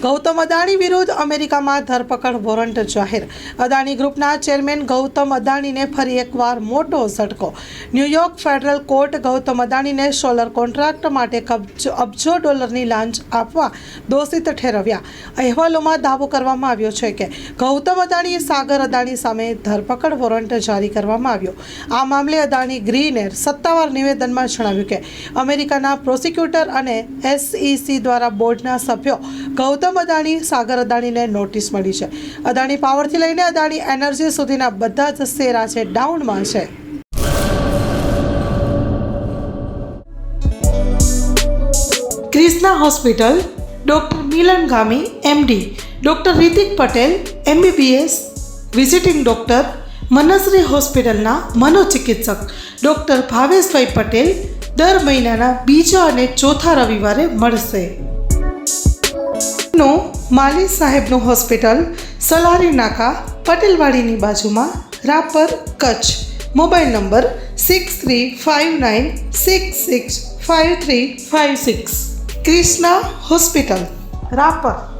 ગૌતમ અદાણી વિરુદ્ધ અમેરિકામાં ધરપકડ વોરંટ જાહેર. અદાણી ગ્રુપના ચેરમેન ગૌતમ અદાણીને ફરી એકવાર મોટો ઝટકો. New York federal court Gautam અદાણીને solar contract માટે અબજો ડોલરની લાંચ આપવા દોષિત ઠેરવ્યા. અહેવાલોમાં દાવો કરવામાં આવ્યો છે કે ગૌતમ અદાણી, સાગર અદાણી સામે ધરપકડ વોરંટ જારી કરવામાં આવ્યો. આ મામલે અદાણી ગ્રીને સત્તાવાર નિવેદનમાં જણાવ્યું કે અમેરિકાના પ્રોસિક્યુટર અને એસઈસી દ્વારા બોર્ડના સભ્યો ગૌતમ અદાણી, સાગર અદાણીને નોટિસ મળી છે. અદાણી પાવરથી લઈને અદાણી એનર્જી સુધીના બધા જ શેરા છે ડાઉનમાં છે. Krishna hospital, doctor Milan Gami MD doctor Ritik Patel MBBS visiting doctor Mansari હોસ્પિટલના મનોચિકિત્સક, ડૉક્ટર ભાવેશભાઈ પટેલ, દર મહિનાના બીજા અને ચોથા રવિવારે મળશે. નો માલી સાહેબનું હોસ્પિટલ, સલારી નાકા, પટેલવાડીની બાજુમાં, Rapar, Kutch. Mobile number six three five nine six six five three five six Krishna hospital, Rapar.